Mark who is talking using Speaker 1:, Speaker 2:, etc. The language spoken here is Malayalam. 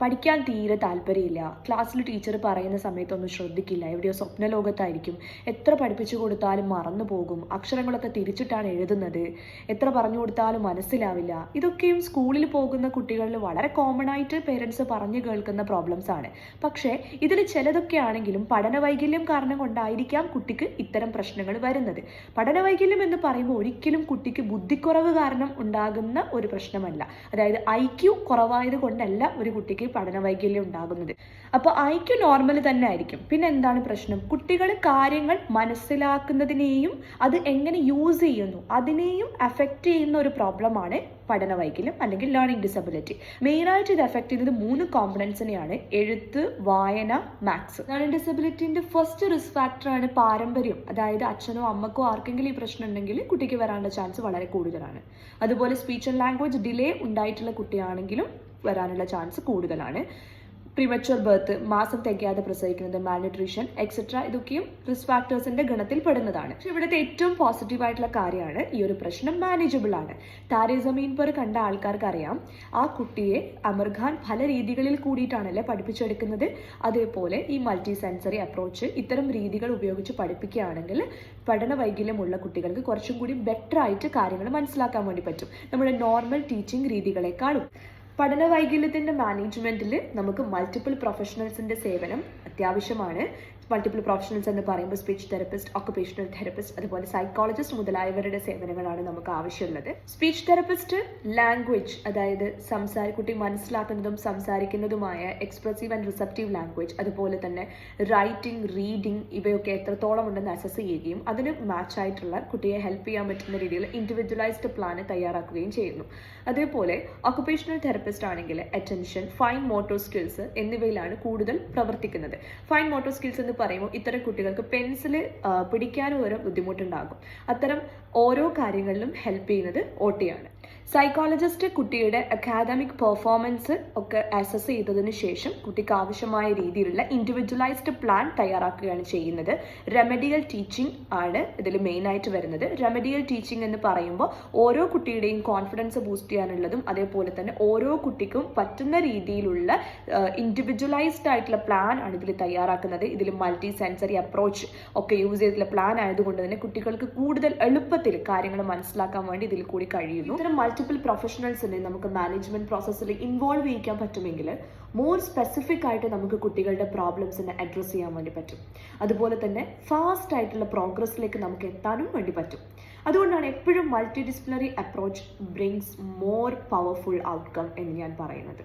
Speaker 1: പഠിക്കാൻ തീരെ താല്പര്യമില്ല. ക്ലാസ്സിൽ ടീച്ചർ പറയുന്ന സമയത്തൊന്നും ശ്രദ്ധിക്കില്ല. എവിടെയോ സ്വപ്നലോകത്തായിരിക്കും. എത്ര പഠിപ്പിച്ചു കൊടുത്താലും മറന്നു പോകും. അക്ഷരങ്ങളൊക്കെ തിരിച്ചിട്ടാണ് എഴുതുന്നത്. എത്ര പറഞ്ഞു കൊടുത്താലും മനസ്സിലാവില്ല. ഇതൊക്കെയും സ്കൂളിൽ പോകുന്ന കുട്ടികളിൽ വളരെ കോമൺ ആയിട്ട് പേരൻസ് പറഞ്ഞു കേൾക്കുന്ന പ്രോബ്ലംസ് ആണ്. പക്ഷേ ഇതിൽ ചിലതൊക്കെ ആണെങ്കിലും പഠന വൈകല്യം കാരണം കൊണ്ടായിരിക്കാം കുട്ടിക്ക് ഇത്തരം പ്രശ്നങ്ങൾ വരുന്നത്. പഠന വൈകല്യം എന്ന് പറയുമ്പോൾ ഒരിക്കലും കുട്ടിക്ക് ബുദ്ധിക്കുറവ് കാരണം ഉണ്ടാകുന്ന ഒരു പ്രശ്നമല്ല. അതായത് ഐ ക്യു കുറവായത് കൊണ്ടല്ല ഒരു കുട്ടിക്ക് പഠന വൈകല്യം ഉണ്ടാകുന്നത്. അപ്പോൾ ഐക്യു ക്യു നോർമൽ തന്നെ ആയിരിക്കും. പിന്നെ എന്താണ് പ്രശ്നം? കുട്ടികൾ കാര്യങ്ങൾ മനസ്സിലാക്കുന്നതിനെയും അത് എങ്ങനെ യൂസ് ചെയ്യുന്നു അതിനെയും അഫക്റ്റ് ചെയ്യുന്ന ഒരു പ്രോബ്ലമാണ് പഠന വൈകല്യം അല്ലെങ്കിൽ ലേണിംഗ് ഡിസബിലിറ്റി മെയിനായിട്ട് ഇത് എഫക്ട് ചെയ്യുന്നത് മൂന്ന് കോമ്പണൻസിനെയാണ് എഴുത്ത് വായന മാത്സ് ലേണിംഗ് ഡിസബിലിറ്റിന്റെ ഫസ്റ്റ് റിസ്ക് ഫാക്ടറാണ് പാരമ്പര്യം. അതായത് അച്ഛനോ അമ്മക്കോ ആർക്കെങ്കിലും ഈ പ്രശ്നം ഉണ്ടെങ്കിൽ കുട്ടിക്ക് വരാനുള്ള ചാൻസ് വളരെ കൂടുതലാണ്. അതുപോലെ സ്പീച്ച് ആൻഡ് ലാംഗ്വേജ് ഡിലേ ഉണ്ടായിട്ടുള്ള കുട്ടിയാണെങ്കിലും വരാനുള്ള ചാൻസ് കൂടുതലാണ്. പ്രിമച്വർ ബർത്ത് മാസം തികയാതെ പ്രസവിക്കുന്നത് മാൽന്യൂട്രീഷൻ എക്സെട്ര ഇതൊക്കെയും റിസ്ക് ഫാക്ടേഴ്സിന്റെ ഗണത്തിൽ പെടുന്നതാണ്. പക്ഷെ ഇവിടുത്തെ ഏറ്റവും പോസിറ്റീവ് ആയിട്ടുള്ള കാര്യമാണ് ഈ ഒരു പ്രശ്നം മാനേജബിൾ ആണ്. താരെ पर കണ്ട ആൾക്കാർക്ക് അറിയാം ആ കുട്ടിയെ അമർഖാൻ പല രീതികളിൽ കൂടിയിട്ടാണല്ലേ പഠിപ്പിച്ചെടുക്കുന്നത്. അതേപോലെ ഈ മൾട്ടി സെൻസറി അപ്രോച്ച് ഇത്തരം രീതികൾ ഉപയോഗിച്ച് പഠിപ്പിക്കുകയാണെങ്കിൽ പഠന വൈകല്യമുള്ള കുട്ടികൾക്ക് കുറച്ചും കൂടി ബെറ്റർ ആയിട്ട് കാര്യങ്ങൾ മനസ്സിലാക്കാൻ വേണ്ടി പറ്റും. നമ്മുടെ നോർമൽ ടീച്ചിങ് രീതികളെക്കാളും. പഠന വൈകല്യത്തിന്റെ മാനേജ്മെന്റിൽ നമുക്ക് മൾട്ടിപ്പിൾ പ്രൊഫഷണൽസിന്റെ സേവനം അത്യാവശ്യമാണ്. മൾട്ടിപ്പിൾ പ്രൊഫഷണൽസ് എന്ന് പറയുമ്പോൾ സ്പീച്ച് തെറപ്പിസ്റ്റ് ഒക്കുപേഷണൽ തെറപ്പിസ്റ്റ് അതുപോലെ സൈക്കോളജിസ്റ്റ് മുതലായവരുടെ സേവനങ്ങളാണ് നമുക്ക് ആവശ്യമുള്ളത്. സ്പീച്ച് തെറപ്പിസ്റ്റ് ലാംഗ്വേജ് അതായത് സംസാര കുട്ടി മനസ്സിലാക്കുന്നതും സംസാരിക്കുന്നതുമായ എക്സ്പ്രസീവ് ആൻഡ് റിസപ്റ്റീവ് ലാംഗ്വേജ് അതുപോലെ തന്നെ റൈറ്റിംഗ് റീഡിംഗ് ഇവയൊക്കെ എത്രത്തോളം ഉണ്ടെന്ന് അസസ് ചെയ്യുകയും അതിന് മാച്ച് ആയിട്ടുള്ള കുട്ടിയെ ഹെൽപ്പ് ചെയ്യാൻ പറ്റുന്ന രീതിയിൽ ഇൻഡിവിജ്വലൈസ്ഡ് പ്ലാൻ തയ്യാറാക്കുകയും ചെയ്യുന്നു. അതേപോലെ ഒക്കുപേഷണൽ തെറപ്പിസ്റ്റ് ആണെങ്കിൽ അറ്റൻഷൻ ഫൈൻ മോട്ടോർ സ്കിൽസ് എന്നിവയിലാണ് കൂടുതൽ പ്രവർത്തിക്കുന്നത്. ഫൈൻ മോട്ടോർ സ്കിൽസ് എന്ന് പറയുമ്പോൾ ഇത്തരം കുട്ടികൾക്ക് പെൻസിൽ പിടിക്കാനും ഒരു ബുദ്ധിമുട്ടുണ്ടാകും. അത്തരം ഓരോ കാര്യങ്ങളിലും ഹെൽപ്പ് ചെയ്യുന്നത് ഓട്ടിയാണ് സൈക്കോളജിസ്റ്റ് കുട്ടിയുടെ അക്കാദമിക് പെർഫോമൻസ് ഒക്കെ അസസ് ചെയ്തതിനു ശേഷം കുട്ടിക്ക് ആവശ്യമായ രീതിയിലുള്ള ഇൻഡിവിജ്വലൈസ്ഡ് പ്ലാൻ തയ്യാറാക്കുകയാണ് ചെയ്യുന്നത്. റെമഡിയൽ ടീച്ചിങ് ആണ് ഇതിൽ മെയിൻ ആയിട്ട് വരുന്നത്. റെമഡിയൽ ടീച്ചിങ് എന്ന് പറയുമ്പോൾ ഓരോ കുട്ടിയുടെയും കോൺഫിഡൻസ് ബൂസ്റ്റ് ചെയ്യാനുള്ളതും അതേപോലെ തന്നെ ഓരോ കുട്ടിക്കും പറ്റുന്ന രീതിയിലുള്ള ഇൻഡിവിജ്വലൈസ്ഡ് ആയിട്ടുള്ള പ്ലാൻ ആണ് ഇതിൽ തയ്യാറാക്കുന്നത്. ഇതിൽ മൾട്ടി സെൻസറി അപ്രോച്ച് ഒക്കെ യൂസ് ചെയ്തിട്ടുള്ള പ്ലാൻ ആയതുകൊണ്ട് തന്നെ കുട്ടികൾക്ക് കൂടുതൽ എളുപ്പത്തിൽ കാര്യങ്ങൾ മനസ്സിലാക്കാൻ വേണ്ടി ഇതിൽ കൂടി കഴിയുന്നു. ഇത്തരം മൾട്ടിപ്പിൾ പ്രൊഫഷണൽസിനെ നമുക്ക് മാനേജ്മെന്റ് പ്രോസസ്സിൽ ഇൻവോൾവ് ചെയ്യിക്കാൻ പറ്റുമെങ്കിൽ മോർ സ്പെസിഫിക് ആയിട്ട് നമുക്ക് കുട്ടികളുടെ പ്രോബ്ലംസിനെ അഡ്രസ്സ് ചെയ്യാൻ വേണ്ടി പറ്റും. അതുപോലെ തന്നെ ഫാസ്റ്റ് ആയിട്ടുള്ള പ്രോഗ്രസ്സിലേക്ക് നമുക്ക് എത്താനും വേണ്ടി പറ്റും. അതുകൊണ്ടാണ് എപ്പോഴും multidisciplinary approach brings more powerful outcome എന്ന് ഞാൻ പറയുന്നത്.